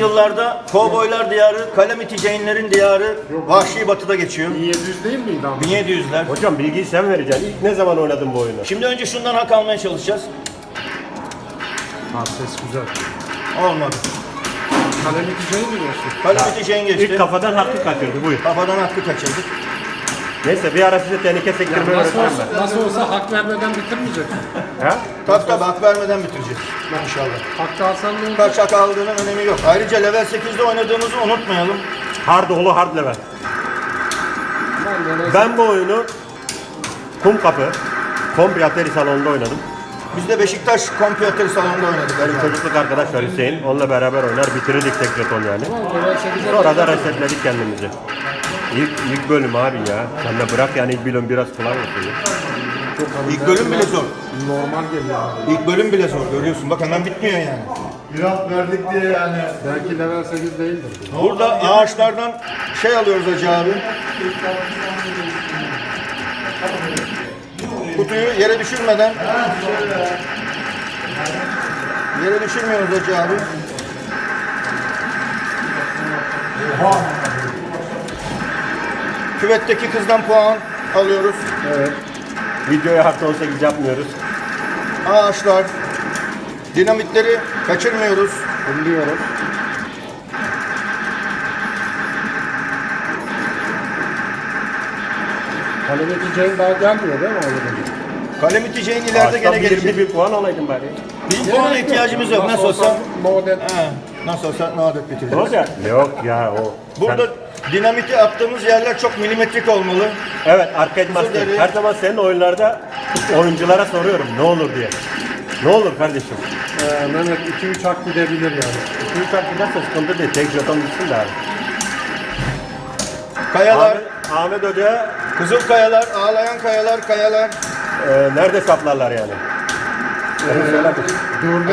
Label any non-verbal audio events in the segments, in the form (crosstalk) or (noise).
yıllarda kovboylar diyarı, Calamity Jane'lerin diyarı Vahşi Batı'da geçiyor. 1700 değil miydi abi? 1700'ler. Hocam bilgiyi sen vereceksin. İlk ne zaman oynadın bu oyunu? Şimdi önce şundan hak almaya çalışacağız. Ha ses güzel. Olmadı. Kalemi güzel mi diyorsun? Calamity Jane geçti. İlk kafadan hakkı kaçırdı buyur. Kafadan hakkı kaçırdık. Neyse bir ara size tehlike sektirmeyi Nasıl öğreteceğim olsa, ben. nasıl olsa hak vermeden bitirmeyecek. Ha? Tabii tabii hak vermeden bitireceğiz. İnşallah. Hakkı alsan ne olur? Kaç hak aldığının önemi yok. Ayrıca level 8'de oynadığımızı unutmayalım. Hard oğlu hard level. Ben de neyse. Ben bu oyunu kum kapı, komple atari salonunda oynadım. Biz de Beşiktaş kompiyatör salonunda oynadık. Benim çocukluk arkadaş var Hüseyin. Onunla beraber oynar bitirirdik sekreton yani. Ama level 8'e Sonra da resetledik kendimizi. İlk, ilk bölüm abi ya. Sen de bırak yani ilk bölüm biraz kolay olsun. çok İlk bölüm bile zor. Normal geliyor abi. İlk bölüm bile zor görüyorsun. Bak hemen bitmiyor yani. Biraz verdik diye yani. Belki level 8 değildir. Burada ağaçlardan şey alıyoruz Hacı abi. Kutuyu yere düşürmeden yere düşürmüyoruz Hacı abi. Küvetteki kızdan puan alıyoruz. Evet. Videoya hard 18 yapmıyoruz. Ağaçlar, dinamitleri kaçırmıyoruz. Biliyorum. Kalemi Jane daha gelmiyor değil mi abi? Kalem iteceğin ileride gene Ağaçtan bir gelecek. 21 puan alaydın bari. Bir puana ihtiyacımız yok. Nasıl olsa Model. He, nasıl olsa nadet bitireceğiz. Yok ya o. Burada dinamiti attığımız yerler çok milimetrik olmalı. evet arcade master. Her zaman senin oyunlarda oyunculara soruyorum ne olur diye. Ne olur kardeşim? Ee, Mehmet 2-3 hak gidebilir yani. İkinci kart giderse sıkıntı değil. Tek jeton gitsin de abi. Kayalar, Ahmet, Ahmet Hoca kızıl kayalar, ağlayan kayalar, kayalar. e, nerede saplarlar yani? Söyle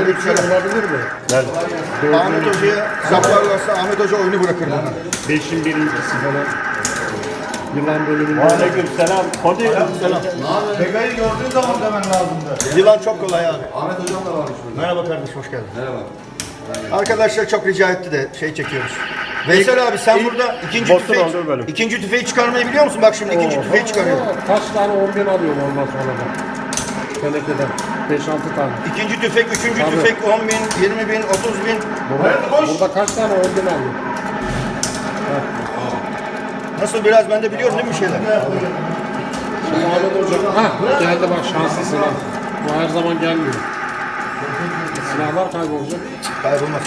bir. Şey olabilir mi? Nerede? Ahmet Hoca'ya saplarlarsa Ahmet Hoca oyunu bırakır bana. Beşin birincisi falan. Yılan bölümünde. Aleyküm selam. Hadi. Selam. Pega'yı gördüğün zaman demen lazımdı. Yılan çok kolay abi. Ahmet hocam da varmış burada. Merhaba kardeşim, hoş geldin. Merhaba. Arkadaşlar çok rica etti de şey çekiyoruz. Veysel abi sen ilk burada ikinci tüfeği, ikinci tüfeği çıkarmayı biliyor musun? Bak şimdi ikinci tüfeği çıkarıyor. Kaç tane organ alıyorum ondan sonra da. Tenekeden. 5-6 tane. İkinci tüfek, üçüncü Tabii. tüfek 10 bin, 20 bin, 30 bin. Burada, burada kaç tane organ alıyorum? Nasıl biraz ben de biliyorum değil mi bir şeyler? Şimdi Ahmet Hoca. Hah geldi bak şanslı silah. Bu her zaman gelmiyor. Silahlar kaybolacak. Kaybolmaz.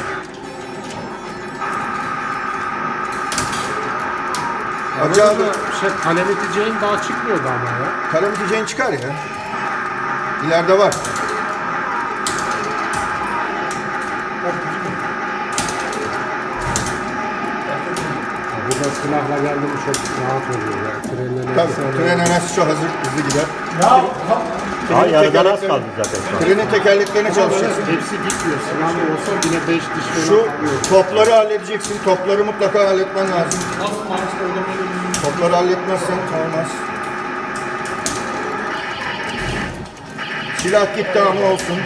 Hacı abi, şey kalem iteceğin daha çıkmıyordu ama ya. kalem iteceğin çıkar ya. İleride var. Burada silahla geldi mi çok rahat oluyor ya. Trenlerin Tabii, tren enerjisi çok hazır, hızlı gider. Daha yarıdan az kaldı zaten şu an. Trenin tekerleklerini çalışacaksın. Hepsi gitmiyor. Silahlı olsa yine 5 diş falan Şu kalıyor. topları halledeceksin, topları mutlaka halletmen lazım. Topları halletmezsen olmaz. Silah gitti ama olsun.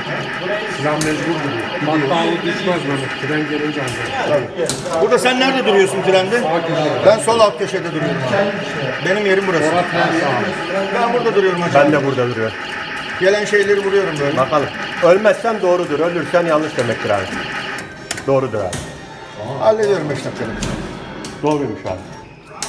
Silah mecbur duruyor. Maktağı düşmez böyle. Tren gelince ancak. Burada sen nerede duruyorsun trende? Ben sol alt köşede duruyorum. Benim yerim burası. Ben burada duruyorum hocam. Ben de burada duruyor. Gelen şeyleri vuruyorum böyle. Bakalım. Ölmezsen doğrudur. Ölürsen yanlış demektir abi. Doğrudur abi. Hallediyorum 5 dakikada. Doğruymuş abi.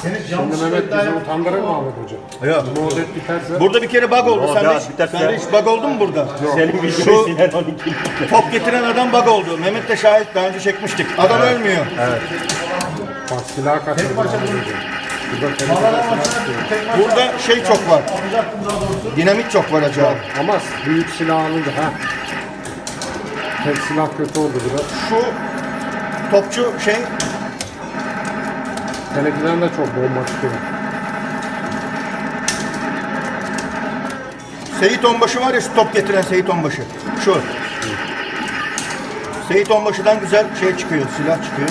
Şimdi Mehmet bizi utandırır mı Ahmet Hoca? Yok. Muhabbet biterse Burada bir kere bug oldu. Yok Sende ya, hiç, biterse- sende hiç bug oldu mu burada? Senin Şu- videoyu silen 12. Top getiren adam bug oldu. Mehmet de şahit daha önce çekmiştik. Adam ölmüyor. bak silah kaçırdı. Ahmet Hoca. Burada silah şey çok var. Dinamit çok var acaba. Ama büyük silah alınca ha. Tek silah kötü oldu biraz. Şu topçu şey Tenekeden de çok bomba çıkıyor. Seyit Onbaşı var ya şu top getiren Seyit Onbaşı. Şu. Seyit Onbaşı'dan güzel şey çıkıyor, silah çıkıyor.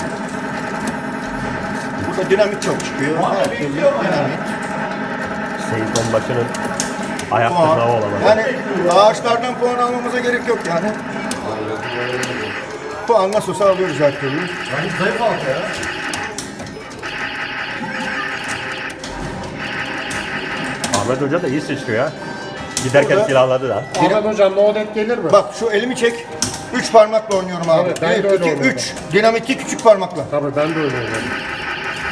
Burada dinamit çok çıkıyor. Her türlü dinamit. Seyit Onbaşı'nın ayak Puan. olamaz. Yani ağaçlardan puan almamıza gerek yok yani. puan nasıl olsa alıyoruz her türlü. Yani zayıf halka ya. Ahmet Hoca da iyi sıçrıyor ya. Giderken Burada- silahladı da. Ahmet hocam no net gelir mi? Bak şu elimi çek. Üç parmakla oynuyorum abi. Evet, ben de öyle iki, oynuyorum. üç. Dinamitli küçük parmakla. Tabii ben de öyle oynuyorum.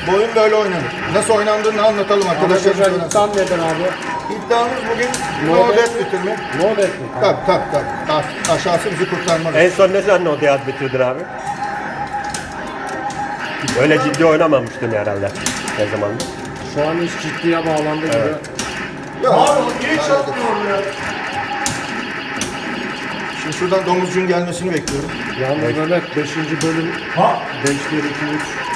Bu oyun böyle oynanır. Nasıl oynandığını anlatalım Ahmet arkadaşlar. hocam iddian nedir abi? İddiamız bugün No death bitirme. No net mi? Tabii tabii tabii. Aş- Aşağısı bizi kurtarmaz. En son ne zaman o diyat bitirdin abi? Öyle ciddi oynamamıştın herhalde. Ne zaman? Şu an iş ciddiye bağlandı gibi. Yok. Niye hiç atmıyor ya? Şimdi şuradan domuzcuğun gelmesini bekliyorum. Yalnız Mehmet 5. bölüm Ha? 5 1 2 3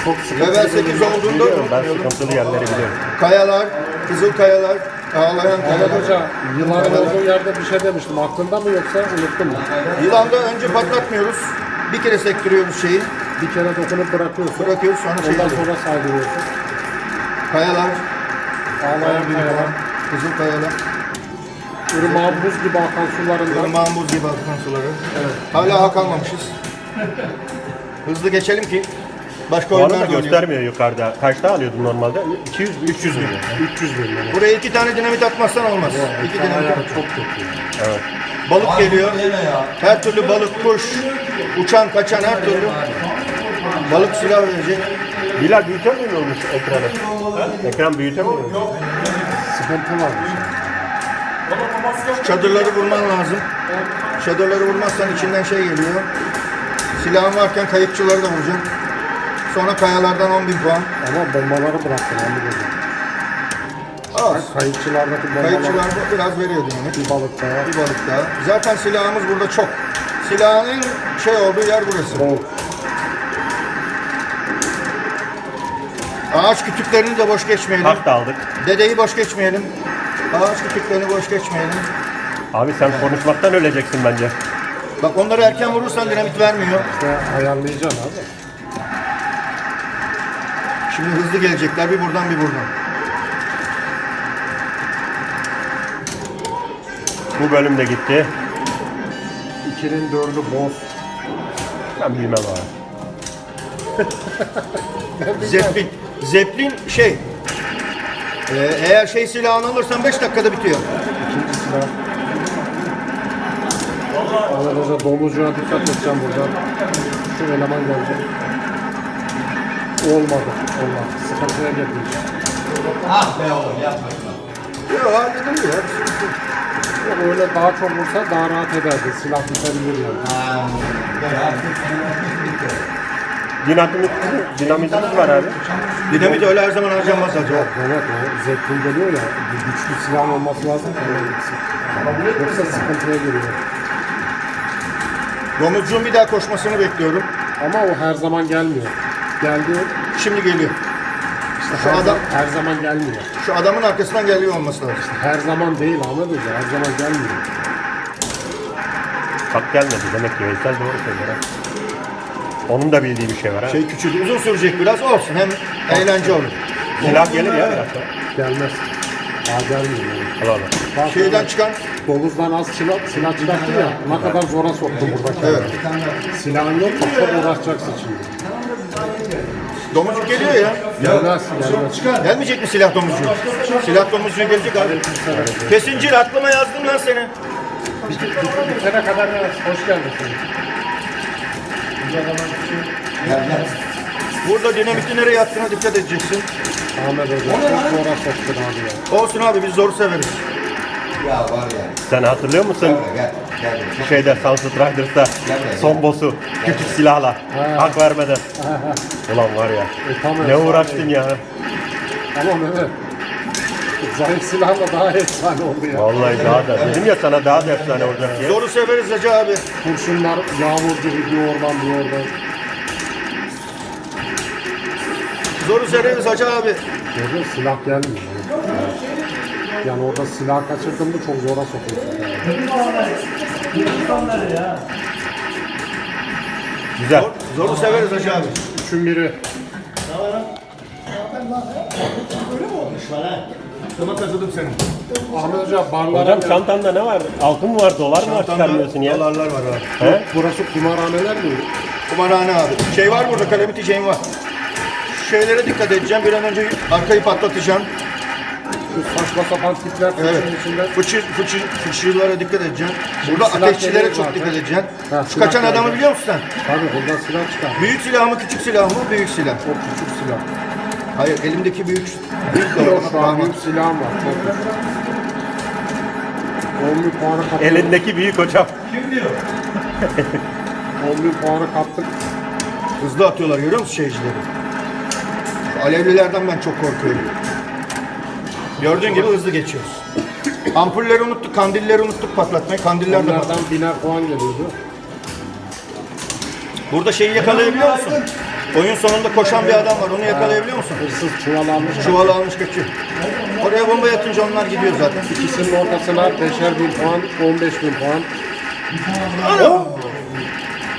çok sıkıntı. Level 8 olduğunda Biliyorum ben unutmayalım. sıkıntılı yerleri biliyorum. Kayalar, kızıl kayalar, ağlayan Ahmet kayalar. Hoca yılanın olduğu yerde bir şey demiştim. Aklında mı yoksa unuttun mu? Yılanda önce patlatmıyoruz. Bir kere sektiriyoruz şeyi. Bir kere dokunup bırakıyorsun. Bırakıyoruz sonra şey Ondan yapıyoruz. sonra saydırıyorsun. Kayalar, Ağlayan kayalar. Kızıl kayalar. Irmağın buz gibi akan sularından. Irmağın buz gibi akan suları. Hala hak almamışız. Hızlı geçelim ki başka da oyunlar da oynayalım. göstermiyor yukarıda. Kaçta alıyordun normalde? 200 300 mü? 300 bin lira. Buraya iki tane dinamit atmazsan olmaz. İki İki dinamit at. çok kötü. Evet. Balık geliyor. Her türlü balık, kuş, uçan, kaçan her türlü balık silah verecek. Bilal büyütemiyor muymuş ekranı? Ekran büyütemiyor mu? Sıkıntı varmış. Çadırları vurman lazım. Çadırları vurmazsan içinden şey geliyor. Silahın varken kayıkçıları da vuracaksın. Sonra kayalardan 10 bin puan. Ama bombaları bıraktın Ahmet Hoca. Az. Kayıkçılardaki bombaları Kayıkçılar bu biraz veriyor dinamit. bir balık daha. Bir balık daha. Zaten silahımız burada çok. Silahın şey olduğu yer burası. Bol. Ağaç kütüklerini de boş geçmeyelim. Hak da aldık. Dedeyi boş geçmeyelim. Ağaç kütüklerini boş geçmeyelim. Abi sen konuşmaktan öleceksin bence. Bak onları erken vurursan dinamit vermiyor. İşte ayarlayacaksın abi. Şimdi hızlı gelecekler bir buradan bir buradan. Bu bölüm de gitti. 2'nin 4'ü boz. Ben bilmem abi. Zeplin. Zeplin şey. e, eğer şey silahını alırsan 5 dakikada bitiyor. İkinci silah. Hoca domuzcuğa dikkat edeceğim buradan. Şu eleman gelecek. Olmadı. Olmadı. Sıkıntıya girdik. Ah be oğlum yapma. Yok hallediliyor. Yok, Öyle daha çok vursa daha rahat ederdi. Silah bitebilir yani. Ha, artık Dinamitimiz, var abi. Dinamit öyle her zaman harcanmaz acaba. Evet o Zeppelin geliyor ya. Bir güçlü silah olması lazım ki ona gitsin. Yoksa sıkıntıya giriyor. Domuzcuğun bir daha koşmasını bekliyorum. Ama o her zaman gelmiyor. Geldi Şimdi geliyor. işte Şu her, adam- her zaman gelmiyor. Şu adamın arkasından geliyor olması lazım. Her zaman değil Ahmet Hoca. Her zaman gelmiyor. Hak gelmedi demek ki Veysel doğru söylüyor. ha. Onun da bildiği bir şey var ha. Şey küçüldü. Uzun sürecek biraz olsun. Hem eğlence olur. Silah gelir ya biraz sonra. Gelmez. Daha gelmiyor. Yani. Allah Allah. Bak, Şeyden çıkan Domuzdan az silah, silah çıkarttı ya. Ne kadar zora soktu buradaki. Evet. Silahın yok mu? Çok uğraşacaksın şimdi. domuzcuk geliyor ya. Gelmez. Gelmez. Gelmeyecek mi silah domuzcuğu? Silah domuzcuğu gelecek abi. Kesincil aklıma yazdım lan seni. Bitene kadar yaz. Hoş geldin. Burada dinamiti nereye attığına dikkat edeceksin. Ahmet Hoca çok zora soktun abi ya. Olsun abi biz zoru severiz. Ya var ya. Sen hatırlıyor musun? Gel buraya, gel. Gel buraya. Şeyde Sunset Riders'ta son boss'u küçük silahla hak vermeden. Ulan var ya. E, tam Ne uğraştın ya. Tamam evet. Zayıf silahla daha efsane oldu ya. Vallahi daha da. Dedim ya sana daha da efsane olacak diye. Zoru severiz Hacı abi. Kurşunlar yağmurcu bir oradan bir oradan. Zoru severiz Hacı abi. Gördün silah gelmiyor. Yani orada silah kaçırdın mı çok zora sokuyorsun. Güzel. Zor- Zoru severiz Hacı abi. Üçün biri. Sana kazıdım seni. Ahmet Hoca barlara Hocam çantanda ne var? Altın mı var? Dolar mı var çıkarmıyorsun ya? Dolarlar var abi. He? Burası kumarhaneler mi? Kumarhane abi. Şey var burada kalemiti şeyim var. Şu şeylere dikkat edeceğim. Bir an önce arkayı patlatacağım. Şu saçma sapan tipler Evet. içinde. Fıçı, fıçı, fıçılara dikkat edeceğim. Burada silah ateşçilere çok zaten. dikkat edeceksin. Ha, Şu kaçan adamı biliyor musun sen? Tabii bundan silah çıkar. Büyük silah mı küçük silah mı? Büyük silah. Çok küçük silah. Hayır elimdeki büyük. Büyük de Yok şu an silahım var. Çok küçük. 10 bin puanı kaptık. Elindeki büyük hocam. 10 (laughs) bin puanı kaptık. Hızlı atıyorlar görüyor musun şeycileri? Alevlilerden ben çok korkuyorum. Gördüğün gibi hızlı geçiyoruz. Ampulleri unuttuk, kandilleri unuttuk patlatmayı. Kandiller de patladı. Onlardan biner puan geliyordu. Burada şeyi yakalayabiliyor musun? Oyun sonunda koşan bir adam var. Onu yakalayabiliyor musun? Hırsız çuval almış. Çuval almış kaçıyor. Oraya bomba yatınca onlar gidiyor zaten. İkisinin ortasına 5'er bin puan, 15 bin puan.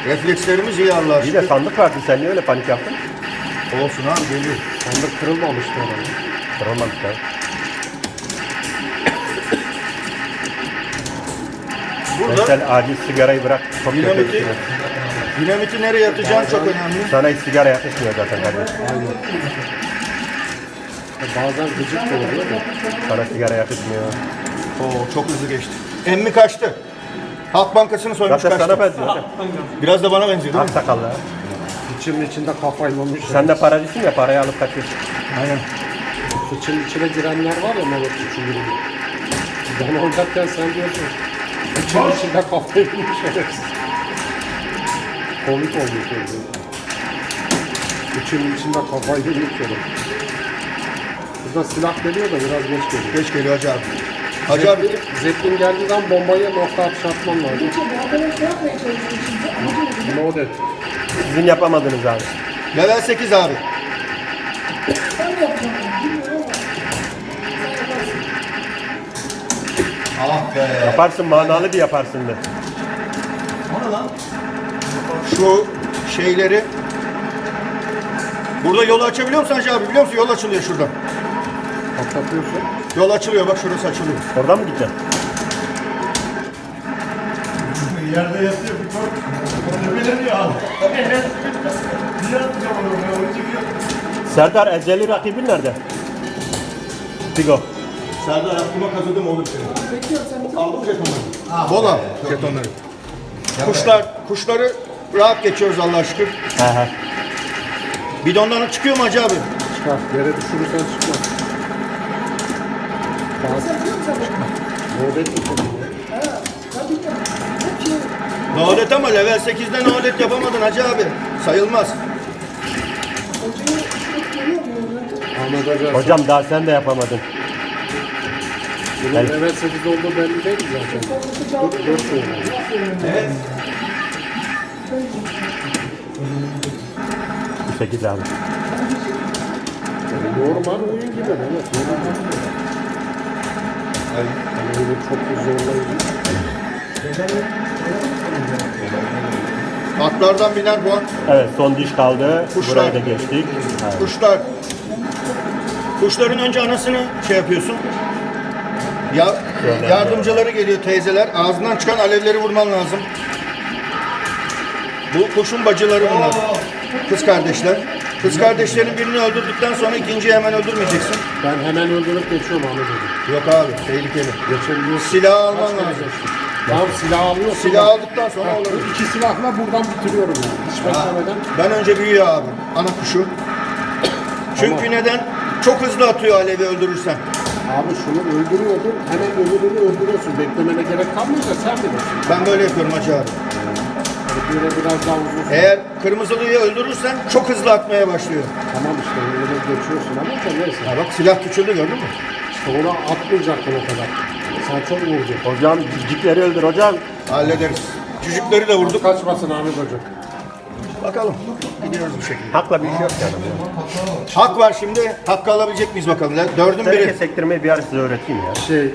Reflekslerimiz iyi Allah'a İyi de sandık vardı. Sen niye öyle panik yaptın? Olsun abi geliyor. Sandık kırılmamıştı orada. Kırılmadık ya. Burada Veysel acil sigarayı bırak. Çok kötü bir şey. Dinamiti nereye atacağın çok önemli. Sana hiç sigara yakışmıyor zaten kardeşim. Bazen gıcık da oluyor da. Sana sigara yakışmıyor. Oo çok hızlı geçti. Emmi kaçtı. Halk Bankası'nı soymuş Zaten kaçtı. sana benziyor. Biraz da bana benziyor değil Ak mi? sakallı. ha. İçinde kafayı bulmuş. Sen de paracısın ya parayı alıp kaçıyorsun. Aynen. Fıçının içine girenler var ya malı fıçının Ben oynarken sen diyorsun. Fıçının içinde kafayı bulmuş. Komik olmuş öyle. Fıçının içinde kafayı şerefsiz. Burada silah geliyor da biraz geç geliyor. Geç geliyor Hacı abi. Hacı abi Zeppelin geldiği zaman bombayı nokta atışı atman lazım. Loaded. Sizin yapamadınız abi. level 8 abi. Ah be. Yaparsın manalı bir yaparsın de. O ne lan? Şu şeyleri Burada yolu açabiliyor musun Hacı abi? Biliyor musun? Yol açılıyor şuradan. Patlatıyorsun. Yol açılıyor bak şurası açılıyor. Oradan mı gideceksin? Yerde yatıyor bir çok. Tepeleniyor abi. Bir atacağım onu. Ben onu çekiyorum. Serdar eceli rakibin nerede? Bigo. Serdar aklıma kazıdım olur seni. Bekliyorum sen. Aldın mı jetonları? Bola jetonları. Kuşlar, kuşları rahat geçiyoruz Allah'a şükür. He he. Bidondan çıkıyor mu Hacı abi? Çıkar. Yere düşürürsen çıkmaz. Hep şey. Nalet ama level 8'de nalet yapamadın Hacı abi. Sayılmaz. Ahmet. Hocam daha sen de yapamadın. Bunun evet 8 olduğu belli değil zaten. Dört, dört oynadı. Evet. Bu 8 abi. Yani normal oyun gibi evet. Normal. Yani öyle çok bir zorlayıcı. Atlardan biner puan. Evet son diş kaldı. Kuşlar. Burayı da geçtik. Evet. Kuşlar. Kuşların önce anasını şey yapıyorsun. Ya, Şöyle. yardımcıları geliyor teyzeler. Ağzından çıkan alevleri vurman lazım. Bu kuşun bacıları bunlar. Kız kardeşler. Kız kardeşlerin birini öldürdükten sonra ikinciyi hemen öldürmeyeceksin. Ben hemen öldürüp geçiyorum Ahmet Hoca. Yok abi tehlikeli. Geçebiliyorsun. Silah alman Kaç kere lazım. geçtim? Tamam silah alıyorsun. Silah aldıktan sonra olur. bu iki silahla buradan bitiriyorum yani. Hiç beklemeden. Ben önce büyüyor abi. Ana kuşu. Çünkü neden? Çok hızlı atıyor alevi öldürürsen. Abi şunu öldürüyordun, hemen öbürünü öldürüyorsun. Beklemene gerek kalmıyor da sen bilirsin. Ben böyle yapıyorum hacı abi. Böyle biraz daha uzun. Eğer kırmızılıyı öldürürsen çok hızlı atmaya başlıyor. Tamam işte öyle geçiyorsun ama da neyse. Ha bak silah küçüldü gördün mü? Ona atmayacaktın o kadar. Sen çok vuracaksın. Hocam cicikleri öldür hocam. Hallederiz. Çocukları da vurduk. Kaçmasın Ahmet Hoca. Bakalım. Gidiyoruz bu şekilde. Hakla bir şey yok canım. ya. Hak var şimdi. Hakkı alabilecek miyiz bakalım. Dördün biri. sektirmeyi bir ara size öğreteyim ya. Şey,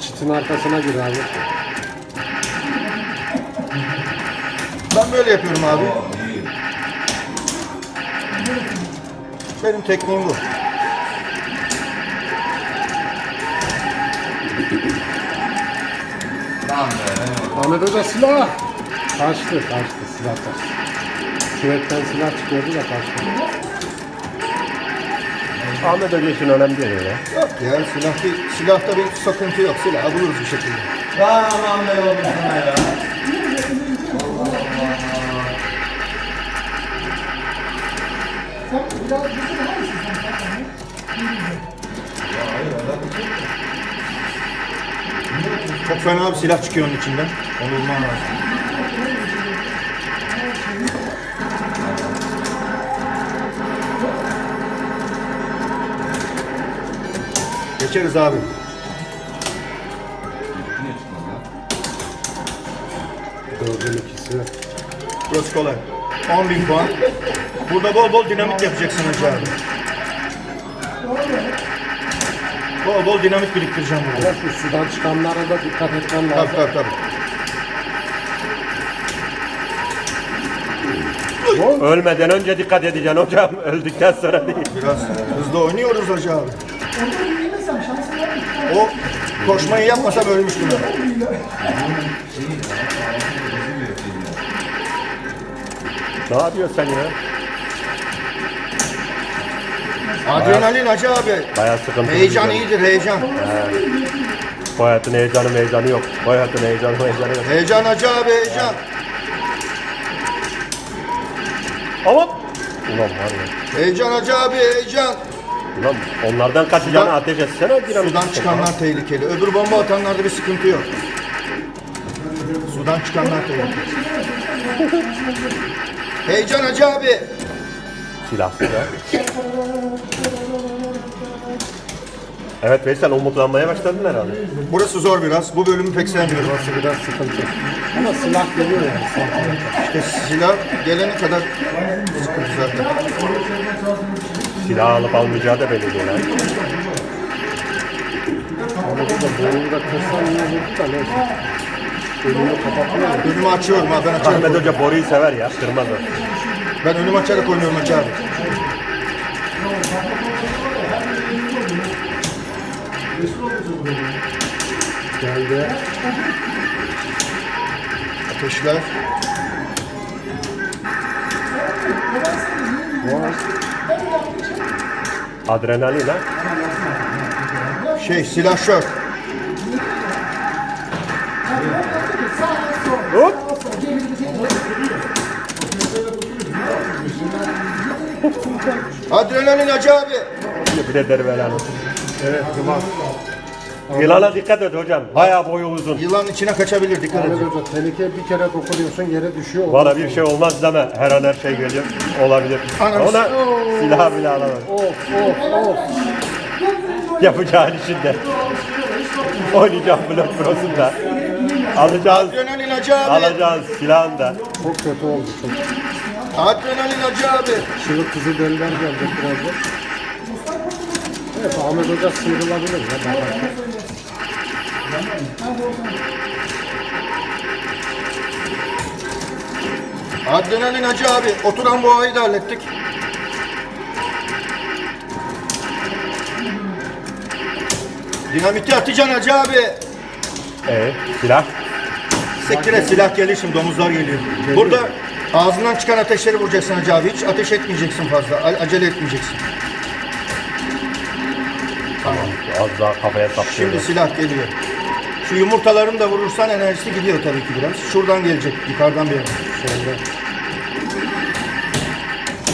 çitin arkasına gir abi. Ben böyle yapıyorum abi. Benim tekniğim bu. Ahmet Hoca silah. Kaçtı, kaçtı, silah kaçtı. Sürekten silah çıkıyordu da kaçtı. Ahmet Hoca için önemli değil ya. Yok ya silah bir, silahta bir sıkıntı yok. Silah buluruz bir şekilde. Aman be oğlum sana ya. Çok fena bir silah çıkıyor onun içinden. Onu bulman lazım. Geçeriz abi. Dördün ikisi. Burası kolay. 10 bin puan. Burada bol bol dinamit yapacaksın hacı abi. Bol bol dinamit biriktireceğim burada. Ama şu sudan çıkanlara da dikkat etmem lazım. Tabii tabii tabii. Ölmeden önce dikkat edeceksin hocam. (laughs) Öldükten sonra değil. Biraz hızlı oynuyoruz abi. Orada bir yenilsem şansın var? O koşmayı yapmasam ölmüştüm ben. Ne yapıyorsun sen ya? Adrenalin hacı abi. Bayağı sıkıntı. Heyecan iyidir heyecan. Bu hayatın heyecanı heyecanı yok. Bu hayatın heyecanı heyecanı yok. Heyecan hacı abi heyecan. Ama Ulan var ya. Heyecan hacı abi heyecan. Ulan onlardan kaçacağını Sudan- ateş etsene. dinamit Sudan çıkanlar tehlikeli. Öbür bomba atanlarda bir sıkıntı yok. Sudan çıkanlar tehlikeli. Heyecan hacı abi. Silahsız ha. Evet Veysel umutlanmaya başladın herhalde. Burası zor biraz. Bu bölümü pek sevmiyorum. Burası biraz sıkıntı. Ama silah geliyor yani. İşte silah gelene kadar sıkıntı zaten. Silah alıp almayacağı da belli değil ha. Ama bu da boynu da kırsan yine vurdu da neyse. Önünü kapatmıyor. Önümü açıyorum ha ben açarak, Ahmet Hoca boruyu sever ya. Kırmaz o. ben önümü açarak oynuyorum hacı abi. Geldi. Ateşler. Adrenalin ha. Şey silahşör. Adrenalin hacı abi. Bir de derbeler. Evet Yılan. Yılana dikkat et hocam. Bayağı boyu uzun. Yılan içine kaçabilir dikkat Ahmet edin. Hoca tehlikeye bir kere dokunuyorsun yere düşüyor. Bana bir şey olmaz deme. Her an her şey geliyor. Olabilir. Anam. Ona silah bile alamaz. Of of of. Yapacağın işinde. Oynayacağım blok prosunda. Alacağız. Adrenalin hacı abi. Alacağız silahını da. Çok kötü oldu çok. Adrenalin hacı abi. Şimdi kızı deliler gelecek birazdan. Evet Ahmet Hoca sıyrılabilir ya. bakarsan. Adrenalin hacı abi. Oturan boğayı da hallettik. Dinamiti atacaksın hacı abi. Ee, silah. Sektir et silah gelir şimdi domuzlar geliyor. Burada ağzından çıkan ateşleri vuracaksın hacı abi. Hiç ateş etmeyeceksin fazla. A- acele etmeyeceksin. Tamam. Az daha kafaya. Şimdi silah geliyor. Şu yumurtalarını da vurursan enerjisi gidiyor tabii ki biraz. Şuradan gelecek yukarıdan bir yerden. Şöyle.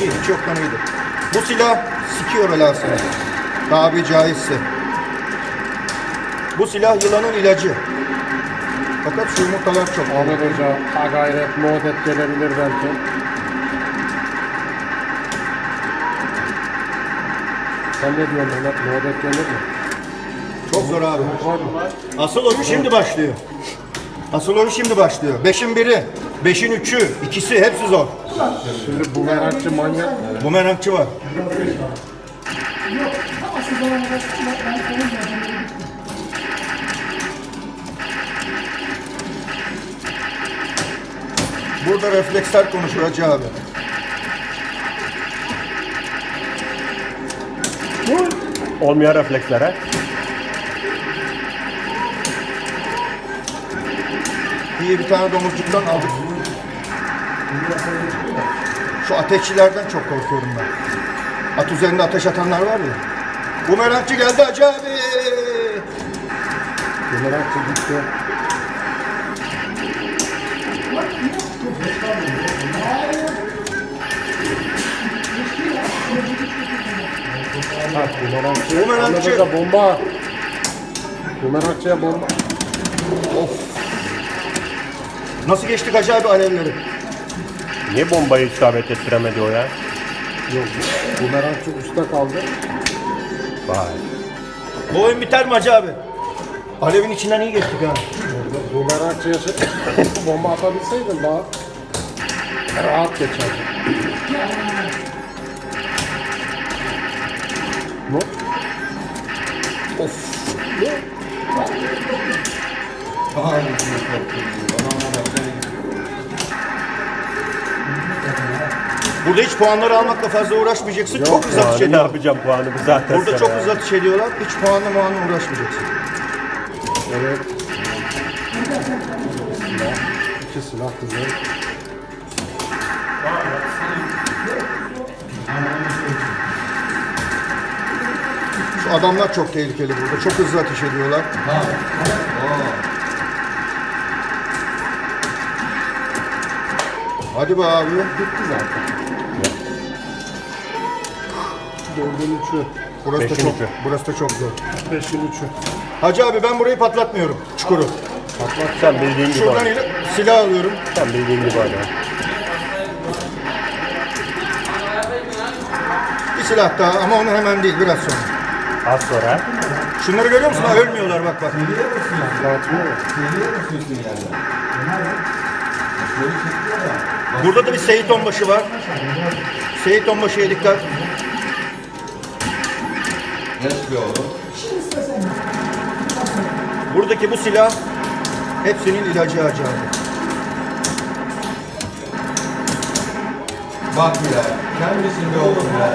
İyi, hiç yoktan iyidir. Bu silah sikiyor belasını. Tabi caizse. Bu silah yılanın ilacı. Fakat şu yumurtalar çok. Ahmet Hoca ha gayret muhabbet gelebilir belki. Sen ne diyorsun Mehmet? Muhabbet gelir mi? Çok zor abi. Var mı? Asıl oyun şimdi başlıyor. Asıl oyun şimdi başlıyor. Beşin biri, beşin üçü, ikisi hepsi zor. Şimdi bu merakçı manyak. Bu merakçı var. Ama siz ona ben ben konuşmayacağım. Burada refleksler konuşur Hacı abi. Olmayan reflekslere. İyi bir tane domuzcuktan aldık. Şu ateşçilerden çok korkuyorum ben. At üzerinde ateş atanlar var ya. Bumerangçı geldi Hacı abi. Bumerangçı gitti. Ha, bumerangçı. Bomba. Bumerangçıya bomba. Nasıl geçtik abi alevleri? Niye bombayı isabet ettiremedi o ya? Yok. Bumerangçı usta kaldı. Vay. Bu oyun biter mi Hacı abi? Alevin içinden iyi geçtik ha. Bumerangçıya şey, (laughs) bomba atabilseydin daha rahat geçerdi. Burada hiç puanları almakla fazla uğraşmayacaksın. çok hızlı atış Yani ne ediyorlar. yapacağım puanımı zaten Burada çok ya. hızlı atış ediyorlar. Hiç puanla muanla uğraşmayacaksın. Evet. İki silah güzel. Şu adamlar çok tehlikeli burada. Çok hızlı ateş ediyorlar. Hadi be abi. Bitti zaten. Dördün üçü. Burası da çok, üçü. burası da çok zor. Beşin üçü. Hacı abi ben burayı patlatmıyorum. Çukuru. Patlat. Sen bildiğin gibi Şuradan oyna. ile silah alıyorum. Sen bildiğin gibi oyna. Bir silah daha ama onu hemen değil biraz sonra. Az sonra Şunları görüyor musun? Ha, ölmüyorlar bak bak. Dağıtmıyor ya. Burada da bir Seyit Onbaşı var. Seyit Onbaşı'ya dikkat. Buradaki bu silah hepsinin ilacı hacı abi. Bak ya, kendisinde oğlum ya.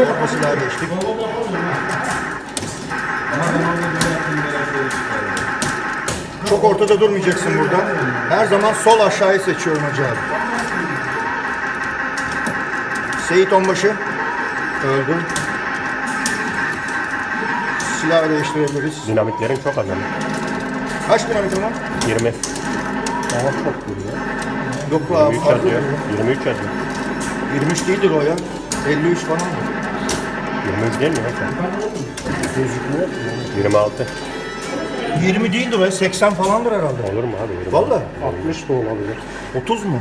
Orta silaha geçtik. Ama ben orada bir yaptım ben şöyle çıkardım. Çok ortada durmayacaksın burada. Her zaman sol aşağıyı seçiyorum hacı abi. Seyit Onbaşı öldü. Silah değiştirebiliriz. dinamitlerin çok önemli. Kaç dinamitin var? 20. Daha çok duruyor. Yok be abi 23 fazla yazıyor. duruyor. 23 yazıyor. 23 değildir o ya. 53 falan mı? 23 değil mi ya? Gözükmüyor. 26. 20 değildir o ya. 80 falandır herhalde. Olur mu abi? 26. Vallahi 60 da olabilir. 30 mu?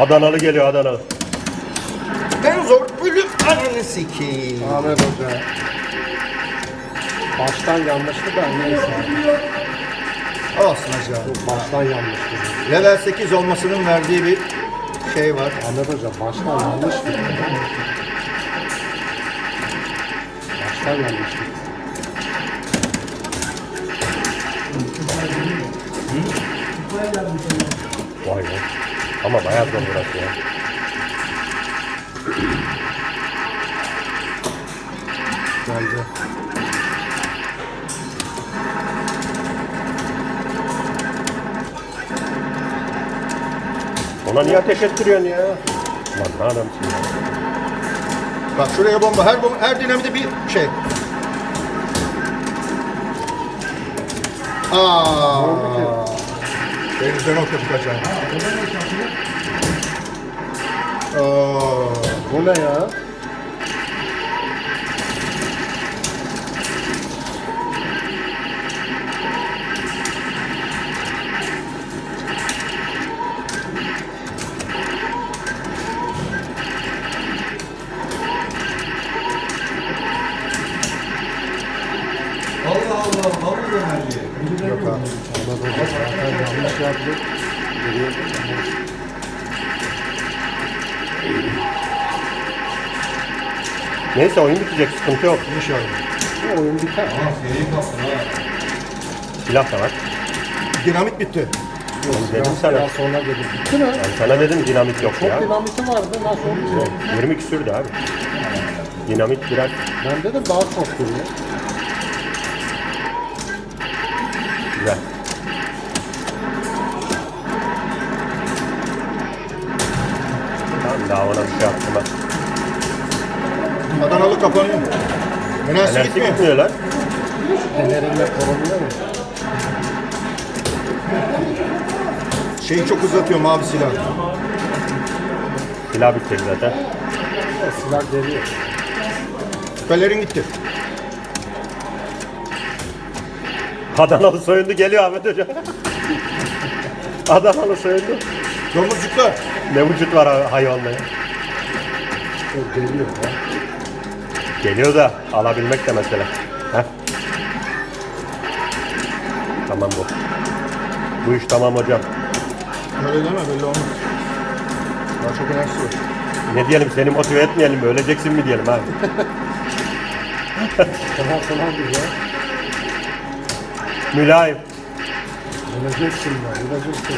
Adanalı geliyor Adanalı. En zor bölüm ananı sikeyim. Ahmet Hoca. Baştan yanlıştı da neyse. Olsun hacı abi. Baştan yanlıştı. Level 8 olmasının verdiği bir şey var. Ahmet Hoca baştan yanlıştı. Baştan yanlıştı. Vay be. Ama bayağı zor burası ya. Geldi. Ona niye ateş ettiriyorsun ya? Lan ne adamsın ya. Bak şuraya bomba. Her bomba, her dinamide bir şey. Aa. Denizden okuduk hocam. Aa. Bu ne ya? Geliyor. Neyse oyun bitecek sıkıntı yok. İnşallah. Bu oyun biter. Seri ha. Silah da var. Dinamit bitti. Ben dedim sana. Biraz sonra gelir. Bitti mi? Ben sana dedim dinamit yok Çok ya. dinamiti vardı. Nasıl oldu? 20 küsürdü abi. Dinamit biraz Ben dedim daha çok duruyor. Ona bir şey yaptım ben. Adanalı kapanıyor. Enerjisi Enerjisi gitmiyor. gitmiyor lan. Fenerinde korunuyor mu? Şeyi çok uzatıyor mavi silah. Silah bitecek zaten. O silah geliyor. Pelerin gitti. Adanalı soyundu geliyor Ahmet Hoca. Adanalı soyundu. Domuzcuklar. Ne vücut var hayvanda ya. O geliyor ya. Geliyor da alabilmek de mesele. Heh. Tamam bu. Bu iş tamam hocam. Öyle deme belli olmaz. Daha çok enerjisi var. Ne diyelim seni motive etmeyelim? Öleceksin mi diyelim abi. Daha falan bir ya. Mülayim. Öleceksin ya, öleceksin.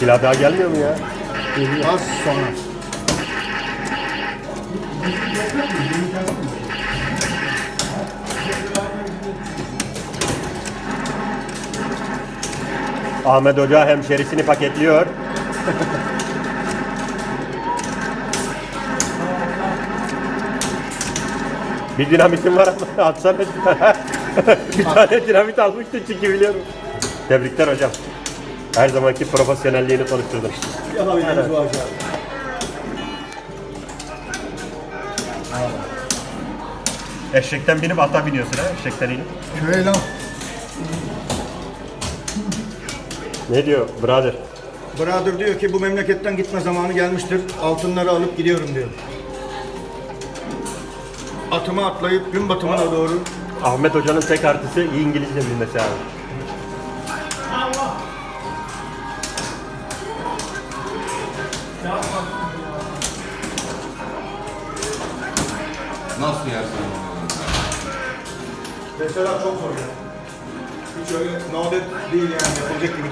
Silah daha gelmiyor mu ya? Az sonra. Ahmet Hoca hemşerisini paketliyor. (laughs) bir dinamitim var ama (laughs) atsana bir (laughs) tane. bir tane dinamit almıştın çünkü biliyorum. Tebrikler hocam. Her zamanki profesyonelliğini konuşturdun. Yapabildiğimiz var ya. Eşekten binip ata biniyorsun ha eşekten inip. Şöyle lan. Ne diyor brother? Brother diyor ki bu memleketten gitme zamanı gelmiştir. Altınları alıp gidiyorum diyor. Atıma atlayıp gün batımına doğru Ahmet Hoca'nın tek artısı iyi İngilizce bilmesi abi. Nasıl yersin onu? Mesela çok zor ya. Hiç öyle nadet değil yani yapılacak gibi